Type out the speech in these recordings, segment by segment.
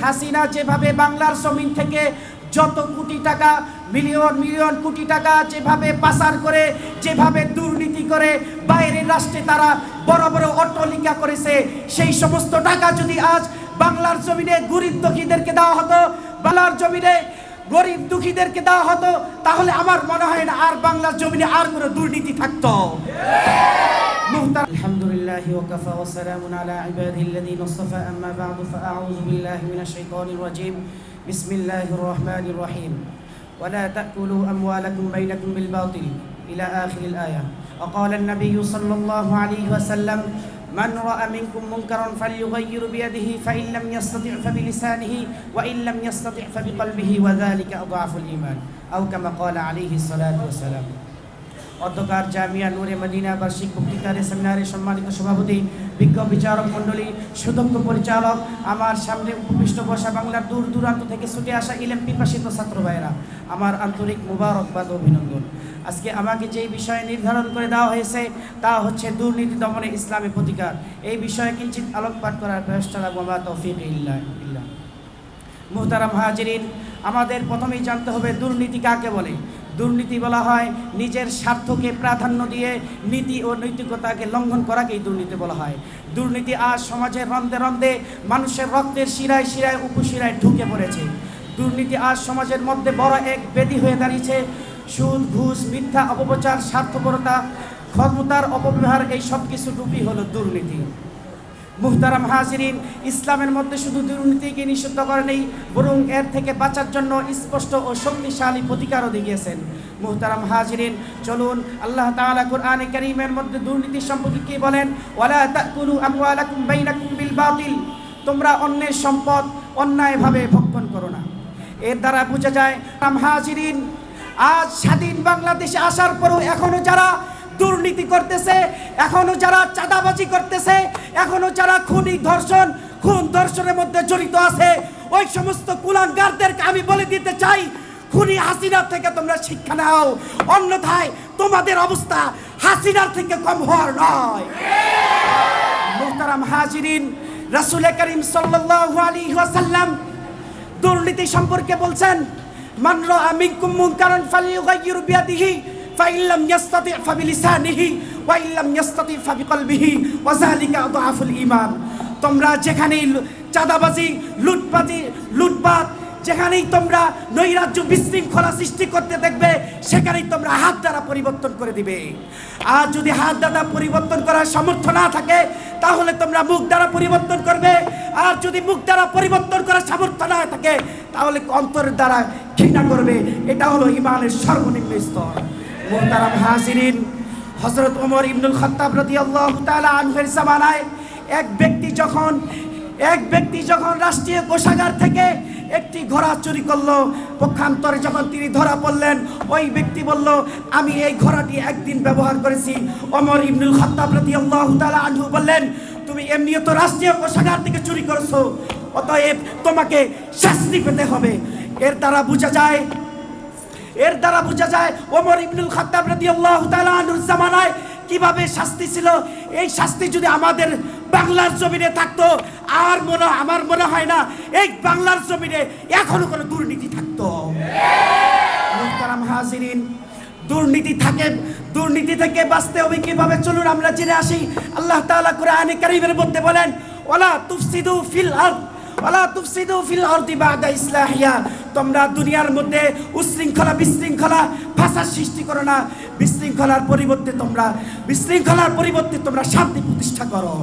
হাসিনা যেভাবে বাংলার জমিন থেকে যত কোটি টাকা মিলিয়ন মিলিয়ন কোটি টাকা যেভাবে পাচার করে যেভাবে দুর্নীতি করে বাইরের রাষ্ট্রে তারা বড় বড় অট্টলিকা করেছে সেই সমস্ত টাকা যদি আজ বাংলার জমিনে গরিব দুঃখীদেরকে দেওয়া হতো বাংলার জমিনে গরিব দুঃখীদেরকে দেওয়া হতো তাহলে আমার মনে হয় না আর বাংলার জমিনে আর কোনো দুর্নীতি থাকতো। আলহামদুলিল্লাহ। لله وكفى وسلام على عباده الذين اصطفى. أما بعد فأعوذ بالله من الشيطان الرجيم. بسم الله الرحمن الرحيم. ولا تأكلوا أموالكم بينكم بالباطل إلى آخر الآية. وقال النبي صلى الله عليه وسلم من رأى منكم منكرا فليغير بيده فإن لم يستطع فبلسانه وإن لم يستطع فبقلبه وذلك أضعف الإيمان. أو كما قال عليه الصلاة والسلام. অধ্যকার জামিয়া নূরে মদিনা বার্ষিক বক্তৃতারে সেমিনারে সম্মানিত সভাপতি, বিজ্ঞ বিচারক মণ্ডলী, সুদক্ষ পরিচালক, আমার সামনে উপবিষ্ট বসা বাংলার দূর দূরান্ত থেকে ছুটে আসা ইলেম পিপাসিত ছাত্র ভাইয়েরা, আমার আন্তরিক মুবারকবাদ অভিনন্দন। আজকে আমাকে যেই বিষয়ে নির্ধারণ করে দেওয়া হয়েছে, তা হচ্ছে দুর্নীতি দমনে ইসলামী প্রতিকার। এই বিষয়ে কিঞ্চিত আলোকপাত করার ব্যবস্থা রাখব, আমার তৌফিক ইল্লাহ ইল্লাহ মোহতারাম আমাদের প্রথমেই জানতে হবে দুর্নীতি কাকে বলে? দুর্নীতি বলা হয়, নিজের স্বার্থকে প্রাধান্য দিয়ে নীতি ও নৈতিকতাকে লঙ্ঘন করাকেই দুর্নীতি বলা হয়। দুর্নীতি আজ সমাজের রন্ধে রন্ধে মানুষের রক্তের শিরায় শিরায় উপশিরায় ঢুকে পড়েছে। দুর্নীতি আজ সমাজের মধ্যে বড় এক বেদি হয়ে দাঁড়িয়েছে। সুদ, ঘুষ, মিথ্যা অপপ্রচার, স্বার্থপরতা, ক্ষমতার অপব্যবহার, এই সব কিছু টুপি হলো দুর্নীতি। মুহতারাম হাজিরিন, ইসলামের মধ্যে শুধু দুর্নীতিকে নিষিদ্ধ করে নেই, বরং এর থেকে বাঁচার জন্য স্পষ্ট ও শক্তিশালী প্রতিকারও দিয়েছেন মুহতারাম হাজিরিন, চলুন আল্লাহ তাআলা কোরআনে কারীমের মধ্যে দুর্নীতি সম্পর্কে কি বলেন? ওয়ালা তাকুলু আমওয়ালাকুম বাইনাকুম বিল বাতিল। তোমরা অন্যের সম্পদ অন্যায়ভাবে ভক্ষণ করো না। এর দ্বারা বোঝা যায় হাজিরিন, আজ স্বাধীন বাংলাদেশে আসার পরও এখনও যারা দুর্নীতি করতেছে, এখনও যারা চাঁদাবাজি করতেছে, এখনও যারা খুনি ধর্ষণ, খুন ধর্ষণের মধ্যে জড়িত আছে, ওই সমস্ত কুলাঙ্গারদেরকে আমি বলে দিতে চাই, খুনি হাসিনার থেকে তোমরা শিক্ষা নাও। অন্যথায় তোমাদের অবস্থা হাসিনার থেকে কম হওয়ার নয়। মোহতারাম হাজিরিন, রাসূল করিম সাল্লাল্লাহু আলাইহি ওয়াসাল্লাম দুর্নীতি সম্পর্কে বলছেন, মান রাআ মিনকুম মুনকারান বিয়াদিহি ফাইন লাম ইয়াস্তাতি ফাবিলিসানিহি ওয়া ইন লাম ইয়াস্তাতি ফাবিকলবিহি, ওয়া যালিকা আদআফুল ঈমান। তোমরা যেখানেই চাঁদাবাজি, লুটপাতি লুটপাট যেখানেই তোমরা নৈরাজ্য বিশৃঙ্খলা সৃষ্টি করতে দেখবে, সেখানেই তোমরা হাত দ্বারা পরিবর্তন করে দিবে। আর যদি হাত দ্বারা পরিবর্তন করার সামর্থ্য না থাকে, তাহলে তোমরা মুখ দ্বারা পরিবর্তন করবে। আর যদি মুখ দ্বারা পরিবর্তন করার সামর্থ্য না থাকে, তাহলে অন্তরের দ্বারা ঘৃণা করবে। এটা হলো ইমানের সর্বনিম্ন স্তর। মোহতারাম হাজিরিন হজরত ওমর ইবনুল খত্তাব রাদিয়াল্লাহু তাআলা আনহুর জামানায় এক ব্যক্তি যখন, এক ব্যক্তি যখন রাষ্ট্রীয় কোষাগার থেকে একটি ঘোড়া চুরি করল, পক্ষান্তরে যখন তিনি ধরা পড়লেন, ওই ব্যক্তি বলল, আমি এই ঘোড়াটি একদিন ব্যবহার করেছি। অমর ইবনুল খত্তাব রাদিয়াল্লাহু তাআলা আনহু বললেন, তুমি এমনিও তো রাষ্ট্রীয় কোষাগার থেকে চুরি করেছ, অতএব তোমাকে শাস্তি পেতে হবে। এর দ্বারা বোঝা যায় এর দ্বারা বোঝা যায় ওমর ইবনুল খাত্তাব রাদিয়াল্লাহু তাআলা আনহুর জামানায় কীভাবে শাস্তি ছিল। এই শাস্তি যদি আমাদের বাংলার জমিনে থাকতো, আর মনে, আমার মনে হয় না, এই বাংলার জমিনে এখনও কোনো দুর্নীতি থাকতো। দুর্নীতি থাকে, দুর্নীতি থেকে বাঁচতে হবে কীভাবে? চলুন আমরা জেনে আসি। আল্লাহ তাআলা কোরআনে কারীমের মধ্যে বলেন, ওয়ালা তুফসিদু ফিল আরদ। ওয়ালা তুফসিদু ফিল আরদি বাদা ইসলাহিয়া তোমরা দুনিয়ার মধ্যে উশৃঙ্খলা, বিশৃঙ্খলা ভাষার সৃষ্টি করো না। বিশৃঙ্খলার পরিবর্তে তোমরা, বিশৃঙ্খলার পরিবর্তে তোমরা শান্তি প্রতিষ্ঠা করো।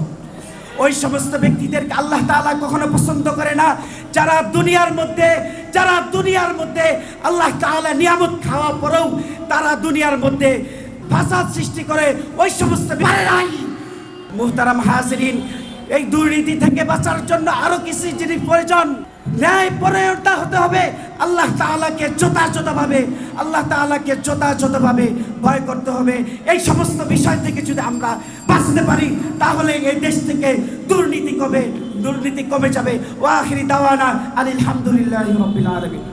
ওই সমস্ত ব্যক্তিদেরকে আল্লাহ তাআলা কখনো পছন্দ করে না। যারা দুনিয়ার মধ্যে, যারা দুনিয়ার মধ্যে আল্লাহ তাআলা নিয়ামত খাওয়া পরেও তারা দুনিয়ার মধ্যে ফাসাদ সৃষ্টি করে, ওই সমস্ত পারে মুহতারাম হাজরিন এই দুর্নীতি থেকে বাঁচার জন্য আরও কিছু জিনিস প্রয়োজন? ন্যায় পরায়ণতা হতে হবে। আল্লাহ তাআলাকে যথাযথভাবে, আল্লাহ তাআলাকে যথাযথভাবে ভয় করতে হবে। এই সমস্ত বিষয় থেকে যদি আমরা বাঁচতে পারি, তাহলে এই দেশ থেকে দুর্নীতি কমে দুর্নীতি কমে যাবে। ওয়াখিরি দাওয়ানা আলহামদুলিল্লাহি রাব্বিল আলামিন।